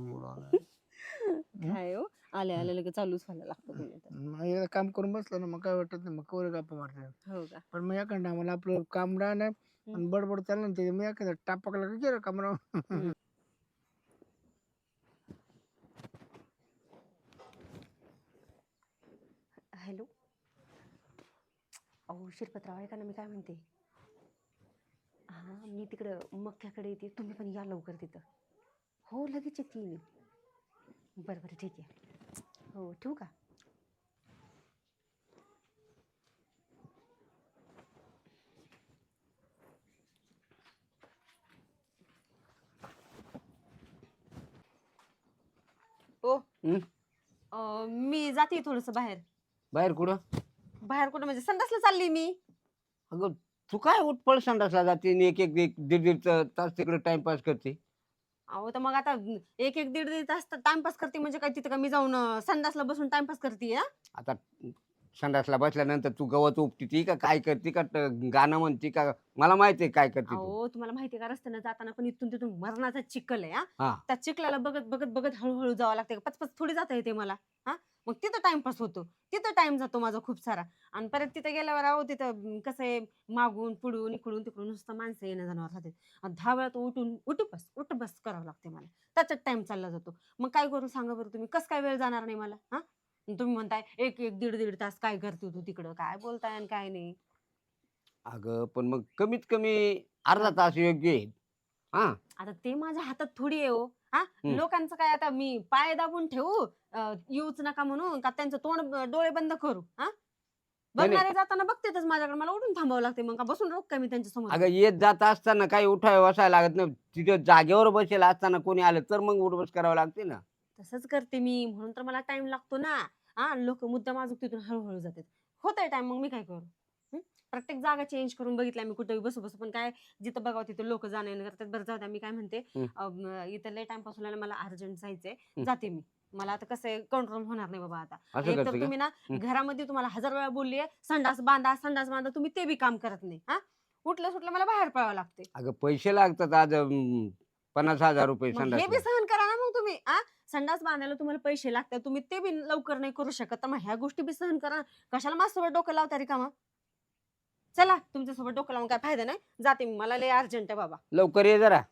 Mood आला काय हो? आले आले लगेच चालूच व्हायला लागतं तुम्ही तर. मग एकदा काम करून बसलं ना मग काय वाटत नाही मग कवर गप्पा मारतात. हो का? पण मग एखादा मला आपलं काम राहणार आणि बडबड चाललं ना ते मग एखादा टापकला का गेलं हॅलो? अहो शिरपतराव आहे का ना मी काय म्हणते? हां मी तिकडं मक्क्याकडे येते तुम्ही पण या लवकर तिथं. हो लगेच येते मी. बरं बरं ठीक आहे. हो ठेवू का? ओ हं? अं, मी जाते थोडस बाहेर. बाहेर कुठं? बाहेर कुठं? म्हणजे संडासला चालली मी. अगं तू काय उठपळ संडासला जाते आणि एक एक एक दीड दीड त- तास तिकडे टाइमपास करते? अहो तर मग आता एक एक दीड दीड तास टाइमपास करते म्हणजे काय तिथं का मी जाऊन अं, संडासला बसून टाइमपास करते आता संडासला बसल्यानंतर तू गवत उपटी ती का काय करते का? ट- गाणं म्हणते का? मला माहिती आहे काय करते तू. अहो तुम्हाला माहिती का? रस्त्यानं जाताना पण इथून तिथून मरणाचा चिखल आहे हा. हा. त्या चिखलाला बघत बघत बघत हळूहळू जावं लागते पचपच थोडी जाता येते मला हा. मग तिथं टाइमपास होतो. तिथं टाइम जातो माझा खूप सारा. आणि परत तिथं गेल्यावर अहो तिथं अं, कसं आहे मागून पुढून इकडून तिकडून नुसतं माणसं येणं जाणार राहते आणि दहा वेळा तो उठून उठ बस उठ बस करावं लागते मला. त्याच्यात टाइम चालला जातो. मग काय करू सांगा बरं तुम्ही? कसं काय वेळ जाणार नाही मला हा? आणि तुम्ही म्हणताय एक एक दीड दीड तास काय करते तू तिकडं? काय बोलताय आणि काय नाही? अगं पण मग कमीत कमी अर्धा तास योग्य आहे. हा. आता ते माझ्या हातात थोडी आहे हो. हा? हम्म. लोकांचं काय आता मी पाय दाबून ठेवू अं, येऊच नका म्हणून का त्यांचं तोंड डोळे बंद करू हा? नाही. बघणारे जाताना बघतेच माझ्याकडे. मला उठून थांबावं लागते मग. का बसून रोख काय मी त्यांच्यासमोर? अगं येत जात असताना काही उठाय बसायला लागत नाही. तिथे जागेवर बसेल असताना कोणी आलं तर मग उठबस करावं लागते ना. तसंच करते मी. म्हणून तर मला टाइम लागतो ना. हा लोक मुद्दा माझं तिथून हळूहळू जातात. होतंय टाइम मग मी काय करू? हं? प्रत्येक जागा चेंज करून बघितल्या मी कुठेही बसू बसू पण काय जिथं बघावं तिथं लोक जाणं येणं करतात. बरं जाऊ द्या मी काय म्हणते हं. अं, इथं लय टाइमपासून मला अर्जंट जायचंय. हं. जाते मी. मला आता कसं आहे कंट्रोल होणार नाही बाबा आता. असं एक तर करते का? तुम्ही ना हं. घरामध्ये तुम्हाला हजार वेळा बोलली संडास बांधा संडास बांधा तुम्ही ते बी काम करत नाही. हा? उठलं सुटलं मला बाहेर पळावं लागते अगं पैसे लागतात आज अं, पन्नास हजार रुपये मग हे बी संडास सहन करा ना मग तुम्ही. आ? संडास बांधायला तुम्हाला पैसे लागतात तुम्ही ते बी लवकर नाही करू शकत. तर मग ह्या गोष्टी बी सहन करा. कशाला माझ्यासोबत डोकं लावता रिकामा चला तुमच्यासोबत डोकं लावून काय फायदा नाही? जाते मी. मला लय अर्जंट आहे बाबा. लवकर ये जरा.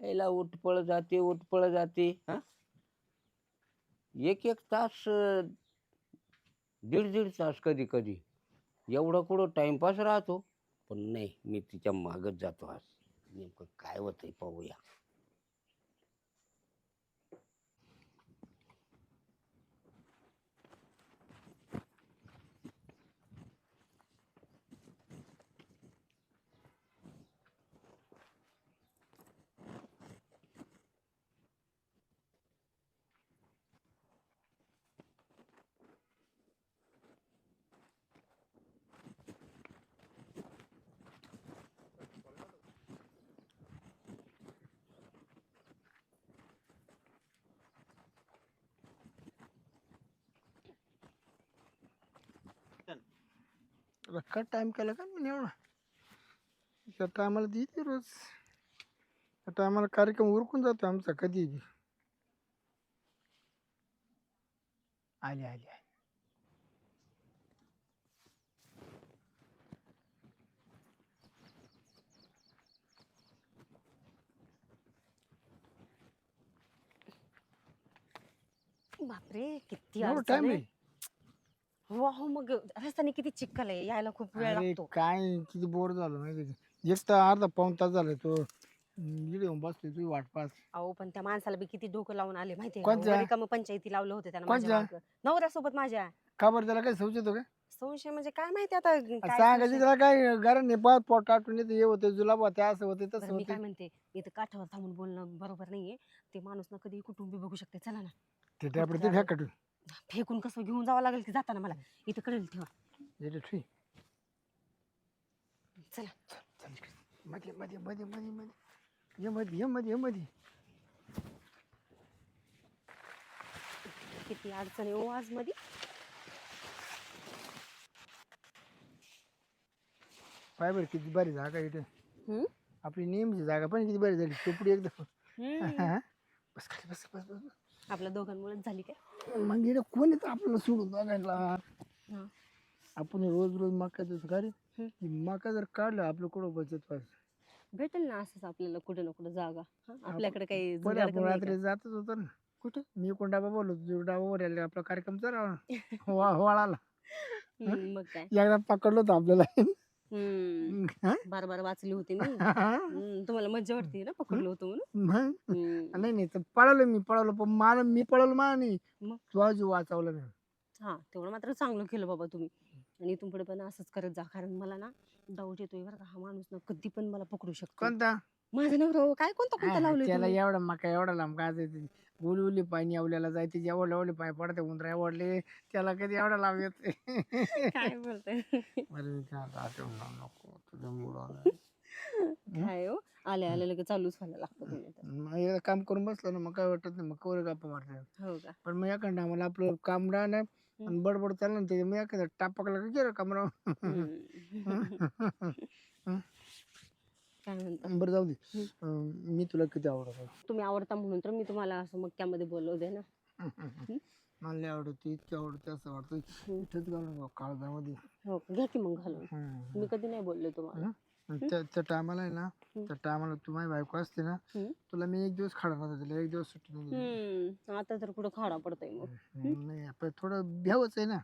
याला उठपळ जाते उठपळ जाते. हा? एक एक तास अं, दीड दीड तास कधी कधी. एवढं कुठं टाइमपास राहतो. पण नाही मी तिच्या मागत जातो आज. नेमकं काय होतंय पाहूया काय टाइम केला का मी एवढा त्या टायमाला देते रोज त्या टायमाला कार्यक्रम उरकून जातो आमचा कधी बी आले आले आले. बापरे किती एवढं टाइम आहे. हो अहो मग रस्त्याने किती चिखल आहे यायला खूप वेळ अरे लागतो. काय किती बोर झालं माहिती का? एक तर अर्धा पाऊन तास झाला तो. इकडे येऊन बसते तुझी वाट पास अहो पण त्या माणसाला बी किती डोकं लावून आले माहितीये कोणत्या? का? रिकामं पंचायती लावलं होतं त्यानं माझ्या कोणत्या? मागं. नवऱ्यासोबत माझ्या. का बरं त्याला काय सोचतो का? संशय म्हणजे काय माहिती आता काय सांगायचं? त्याला काय घरा नाही पाहत पोट टाटून येते हे होते जुलाब होते असं होते तसं मी काय होते म्हणते इथं काठावर थांबून बोलणं बरोबर नाहीये. ते माणूस ना कधी कुठून बी बघू शकते चला ना. ते त्याकडे ते फेकट फेकून कसं घेऊन जावं लागेल की जाताना मला? इथं कळेल ठेवा. चला. मध्ये मध्ये मध्ये मध्ये मध्ये ये मध्ये ये मध्ये ये मध्ये किती अडचण आहे ओ आज मध्ये पाय बरं किती भारी जागा इथे. हम्म? आपली नेहमीची जागा पण किती भारी झाली. चोपडी एकदम. हम्म. बस खाली बस बस बस बस. आपल्या दोघांमुळेच झाली काय मग इकडे कोण येतं आपल्याला सोडून बघायला हा. आपण रोज रोज मका देतो का रे हम्म. ती मका जर काढलं आपलं कुठं बचत पाहिजे भेटेल ना असंच आपल्याला कुठे ना कुठे जागा हा? आपल्याकडे काही पहिले जुगाड आपण कमी आहे रात्री जातच होतो ना कुठं? मी कोण डाबा बोललो तू डाबावर आले आपला कार्यक्रम चालला वा होळाला? हम्म, मग काय एकदा पकडलो होतो आपल्याला हम्म. हा? बार बार वाचली होती मी हम्म, तुम्हाला मज्जा वाटते ना पकडलं होतं म्हणून? मग? हम्म. नाही नाही तर पळालो मी पळालो पण मला मी पळालो मला नाही मग? तुझा जीव वाचवला नाही हा तेवढं मात्र चांगलं केलं बाबा तुम्ही. आणि इथून पुढे पण असंच करत जा कारण मला ना डाऊट येतोय बरं का हा माणूस ना कधी पण मला पकडू शकतो. कोणता? माझं नवरा काय कोणता कोणता हा, लावलं त्याला एवढा मका एवढा लांब काय जायचं उली उली पाणी आवल्याला जायचे जेवढे एवढे पाय पडते उंदरा एवढले त्याला कधी एवढा लाभ येते? काय बोलताय? मला मी आता आठवण नको तुझ्या मुलाला. काय हो? आले आले लगेच चालूच व्हायला लागतं तुम्ही तर. मग एकदा काम करून बसलो ना मग काय वाटत नाही मग कवर गप्पा मारतात. हो का? पण मग एखादा आम्हाला आपलं काम राहणं आणि बडबड चाललं ना ते मग एखादा टापकला का गेलं कमरा हम्म. काय म्हणता? बरं जाऊ दे. अं, मी तुला किती आवडत तुम्ही आवडता म्हणून तर मी तुम्हाला असं मक्क्यामध्ये बोलवते ना. मला लय आवडते इतकी आवडते असं वाटतं इथंच घालून काळजामध्ये. हो का? घ्या की मग घालून. हम्म. मी कधी नाही बोलले तुम्हाला. आणि त्या त्या टायमाला आहे ना. त्या टायमाला तू माझी बायको असते ना हम्म. तुला मी एक दिवस खाडा नव्हता दिला एक दिवस सुट्टी नाही दिली. हम्म. आता तर कुठं खाडा पडतोय मग. नाही आपण थोडं भ्यावच आहे ना.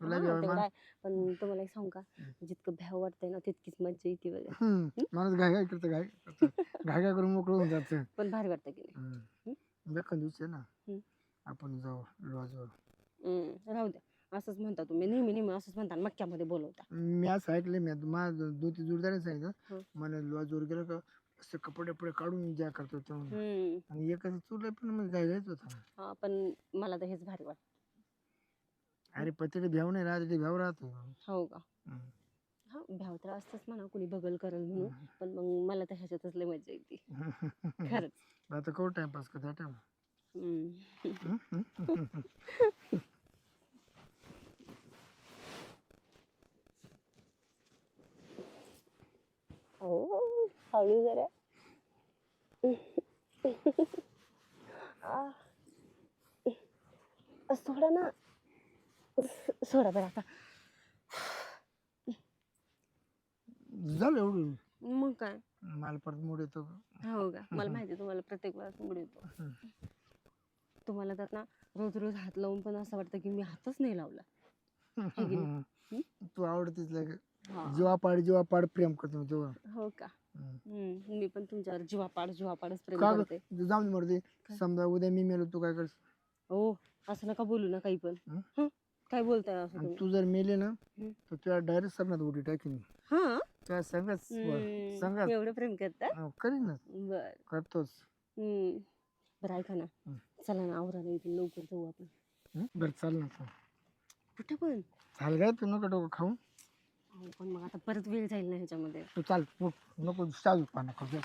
तुला हा, भ्याव तेवढं मान- आहे. पण तुम्हाला एक सांगू का? जितकं भ्याव वाटतंय ना तितकीच मज्जा येते बघा. हम्म, माणूस घाय घाय करतं घाय करतं. घाय घाय करून मोकळं होऊन जातं. पण भारी वाटतं की नाही. हम्म. एखाद दिवशी आहे ना. आपण जाऊ लॉजवर. हम्म, राहू द्या. असंच म्हणता तुम्ही. नेहमी नेहमी असंच म्हणता आणि मक्क्यामध्ये बोलवता. मी असं ऐकलं मी माझं दोन तीन जोडदारांनी सांगितलं. हं. मला लॉजवर गेलं का असं कपडे कपडे काढून ज्या करतो तो हम्म, आणि एखादं चुरलं पण मग घाय घायच होता. हा पण मला तर हेच भारी वाटतं. अरे पत्रिके भ्याव नाही राहत ते भ्याव राहतो. हो का? हम्म. हा भ्याव तर असतंच म्हणा कुणी बगल करल म्हणून. पण मग मला तर ह्याच्यातच लय मज्जा येते. खरंच. आता करू टाइमपास का त्या टाइम? हम्म. हो हळू जरा. आ. सोडा ना. सोडा बरं आता झालं एवढं मग काय मला परत मूड येतो हो का मला माहिती आहे तुम्हाला प्रत्येक वेळेस मूड येतो. तुम्हाला तर ना रोज रोज हात लावून पण असं वाटतं की मी हातच नाही लावला है की नाही? हम्म? तू आवडतीच लागे हा. जीवापाड जीवापाड प्रेम करतो मी तेव्हा हो का हम्म. हम्म, मी पण तुमच्यावर जीवापाड जीवापाडच प्रेम का ग? करते तू जाऊन मरते? समजा उद्या मी मेलो तू काय करस हो असं नका बोलू ना काही पण हं? हं? काय बोलताय असं आणि तुम्ही? तू जर मेले ना हम्म. तर तुला डायरेक्ट सरणार उडी टाकीन हा? त्या संगच संगत एवढं प्रेम करता? करीन ना. बर. करतोच. हम्म. बरं ऐका ना. हं. चला ना आवरा इथून लवकर जाऊ आपण. हं? बरं चाल ना तू कुठं पण? चाल काय? तू नको डोकं खाऊ. अहो, पण मग आता परत वेळ जाईल ना ह्याच्यामध्ये. तू चाल उठ. नको चालू पाना खाऊ काय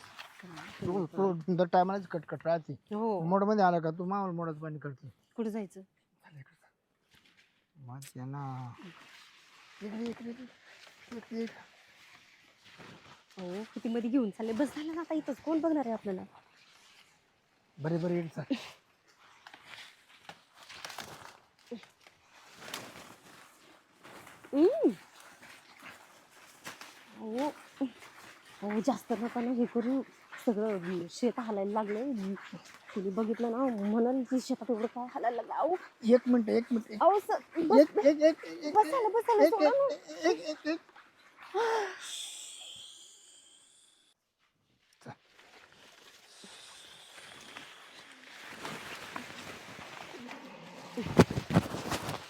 तू दर टायमालाच कटकट राहते. हो. मोडमध्ये आला का तू? मावळ मोडाचं पाणी करते. कुठे जायचं? ये ना इकडे इकडे इकडे इकडे इकडे. हो किती मध्ये घेऊन चालले? बस झालं ना आता इथंच. कोण बघणार आहे आपल्याला? बरे बरे इकडे चाल. हम्म. हो. हो जास्त नका ना हे करू. सगळं शेत हालायला लागले. कुणी बघितलं ना म्हणाल की शेतात एवढं काय हालायला लागलं? अहो. एक मिनिट एक मिनिट एक अहो एक एक एक एक एक बसायला बसायला एक सोडा ना. एक एक एक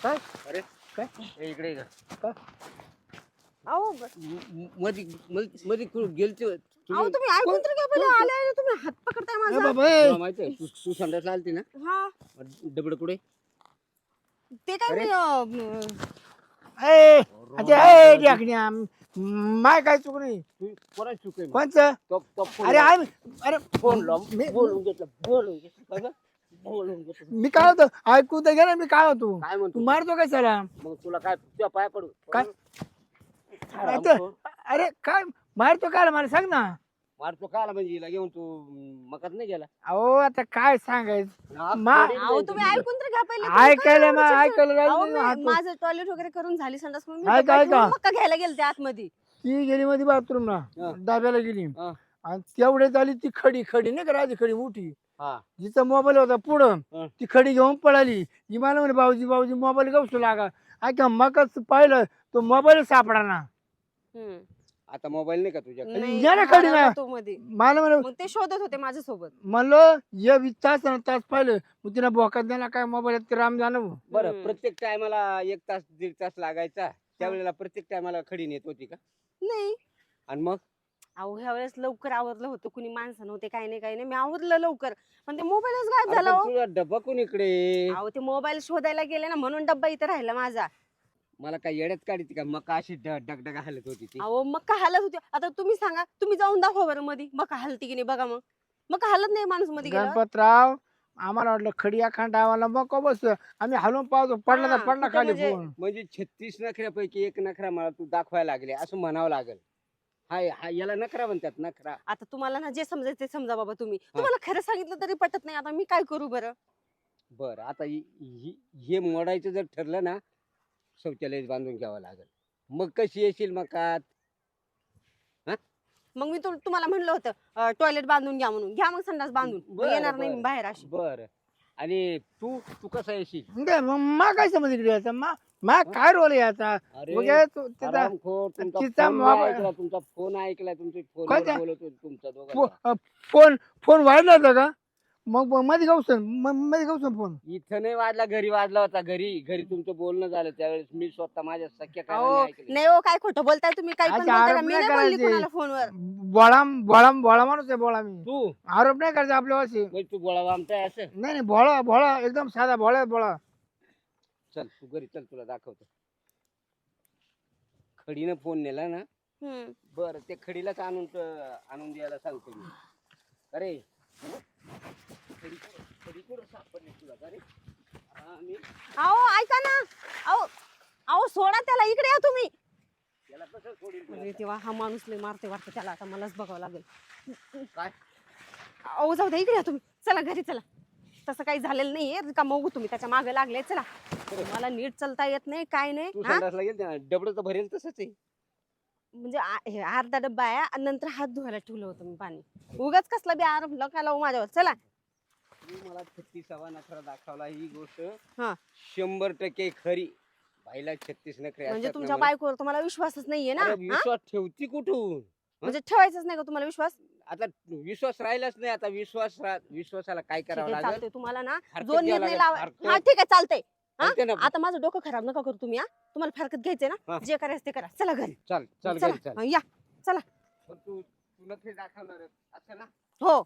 काय? अरे काय? इकडे ये काय? अहो ब- ग. म- मधी मधी मधी कुठं गेलते अहो तुम्ही ऐकून तर घ्या पहिले. आले तुम्ही हात पकडताय ए माझा. बाबा ए. तुला माहिती तू तू आलती ना? हा. डबड कुठे? ते काय मी अं, ए अच्छा ए ढाकण्या माय काय चुक नाही? तू कोणाची चूक आहे मग? कोणचं? तो- तो फोन अरे लाव. आय अरे फोन. मी बोलून घेतलं बोलून घेतलं. बघा बोलून घेतलं. मी काय होतो? ऐकू तर घे ना मी काय होतो? काय तू म्हणतो मारतो काय सला मग तुला काय तुझ्या पाय पडू. काय? अरे काय? मारतो काय मला सांग ना. पाडतो काला म्हणजे हिला घेऊन तू मकात नाही गेला? अहो आता काय सांगायचं? नाक मा- फोडीन अहो जाईल तुम्ही तुझं. ऐकून तर घ्या पहिले. तुम्ही ऐकायला काय मग एवढं ऐकायला अहो, मी- हात. माझं टॉयलेट वगैरे करून झाली संडास करून मी ऐका, घ्यायला गेलते आतमध्ये. ती गेली मध्ये बाथरूमला. हा. डाब्याला गेली. हा. आणि तेवढ्यात आली ती खडी खडी नाही का राजी खडी मोठी? हा. जिचा मोबाईल होता पुढं हा. ती खडी घेऊन पळाली. ही मला म्हणे भाऊजी भाऊजी मोबाईल गवसू लागा. ऐका मगच पाहिलं तो मोबाईल सापडा ना हम्म. आता मोबाईल नाही का तुझ्याकडे नाही, या ना खडी हरवला ना. तो मध्ये. मला म्हणे मग ते शोधत होते माझ्यासोबत. म्हणलं ये वीस तास आणि तास पाहिलं. मग तिने भोकात द्यायला काय मोबाईल ते राम जाणं बरं हम्म. प्रत्येक टायमाला एक तास दीड तास लागायचा. त्यावेळेला प्रत्येक टायमाला खडी नेत होती का? नाही. आणि मग? अहो ह्या वेळेस लवकर आवरलं होतं. कुणी माणसं नव्हते काही नाही काही नाही. मी आवरलं लवकर. पण ते मोबाईलच गायब अरे झाला पण हो. तुझा डब्बा कोण इकडे? अहो ते मोबाईल शोधायला गेले ना म्हणून डब्बा इथं राहिला माझा. मला काय येड्यात काढते का? मग अशी डगडग हालत होती ती. अहो मग का हालत होती. आता तुम्ही सांगा तुम्ही जाऊन दाखवा बरं मध्ये मग का हालती की नाही बघा मग. मग का हालत नाही माणूसमध्ये गेला. गणपतराव आम्हाला वाटलं खडी अखांड आम्हाला मग बस आम्ही हलवून पाहतो पडला हा, तर पडला कुठं खाली म्हणजे- फोन म्हणजे छत्तीस नखऱ्यापैकी एक नखरा मला तू दाखवायला लागले असं म्हणावं लागेल. हाय हा याला नखरा म्हणतात नखरा. आता तुम्हाला ना जे समजायचं ते समजा बाबा तुम्ही. तुम्हाला खरं सांगितलं तरी पटत नाही आता मी काय करू बरं? बर आता हि- हि- हे मोडायचं जर ठरलं ना शौचालय बांधून घ्यावं लागेल. मग कशी येशील मग का मग मी तु- तुम्हाला म्हणलं होतं टॉयलेट बांधून घ्या म्हणून. घ्या मग संडास बांधून. मग बरं, येणार नाही मी. बाहेर अशी. बर. आणि तू तू कसा येशील? मग काय समज इकडे याचा मा मा काय रोल आहे याचा? अरे तो- त्याचा हरामखोर, तुमचा तिचा फोन मोबाईल- ऐकला तुमचा फोन तुमचे फोन कोणत्या? बोलत होते तुमचा दोघांचा. फो- अ, फोन फोन वाढला होता का? मग मग मध्ये गावसनमध्ये गावसन फोन इथं नाही वाजला घरी वाजला होता घरी. घरी तुमचं बोलणं झालं त्यावेळेस. मी स्वतः माझ्या सख्या अहो ऐकलं. नाही हो काय खोटं बोलताय तुम्ही? काय पण अच्छा, बोलताय का? आरोप मी नाही नाही बोलली करायचे. कोणाला फोनवर. बोळा बोळा बोळा माणूस आहे बोळा मी. तू? आरोप नाही करायचा आपल्या वाशी म्हणजे तू बोळा आमचा असं? नाही नाही भोळा भोळा एकदम साधा भोळा आहे, भोळा चल तू घरी चल तुला दाखवतो. खडीनं फोन नेला ना हम्म. बर ते खडीलाच आणून त- आणून द्यायला सांगतो मी. अरे खडी खडी कुठं सापडली तुला? का रे हा, मी अहो ऐका ना. अहो अहो सोडा त्याला इकडे या तुम्ही. याला कसं सोडील तुला? अरे तेव्हा हा माणूस लय मारते वाटतं त्याला. आता मलाच बघावं लागेल. काय? अहो जाऊ द्या इकडे या तुम्ही. चला घरी चला. तसं काही झालेलं नाहीये. का मग तुम्ही त्याच्यामागे लागले? चला. मला नीट चालता येत नाही काय नाही तू हा? संडासला गेल ना डबड तर भरेल तसंच आहे. म्हणजे आ- हे अर्धा डब्बा आहे आणि नंतर हात धुवायला ठेवलं होतं मी पाणी. उगाच कसला बी आरोप नका लावू माझ्यावर. चला. तू मला छत्तीसावा नखरा दाखवला ही गोष्ट. हा. शंभर टक्के खरी. बाईला छत्तीस नखरे म्हणजे असतात ना तुमच्या. बायकोवर तुम्हाला विश्वासच नाहीये ना? अरे हा? विश्वास ठेवती कुठून? म्हणजे ठेवायचंच नाही का तुम्हाला विश्वास? आता विश्वास राहिलाच नाही आता विश्वास रा- विश्वासाला काय ठीक करावं आहे लागेल? चालतंय. तुम्हाला ना हरकत जो घ्यावं निर्णय लागेल, लावा हरकत. हा ठीक आहे चालतंय. हा? चालते ना आता माझं डोकं खराब नका करू तुम्ही हा? तुम्हाला फरकत घ्यायचंय हा. ना जे करायचं ते करा. चला घरी. चल चल घरी चला. चल या. पण तू तू नखरे दाखवणार आहे, असं ना? हो.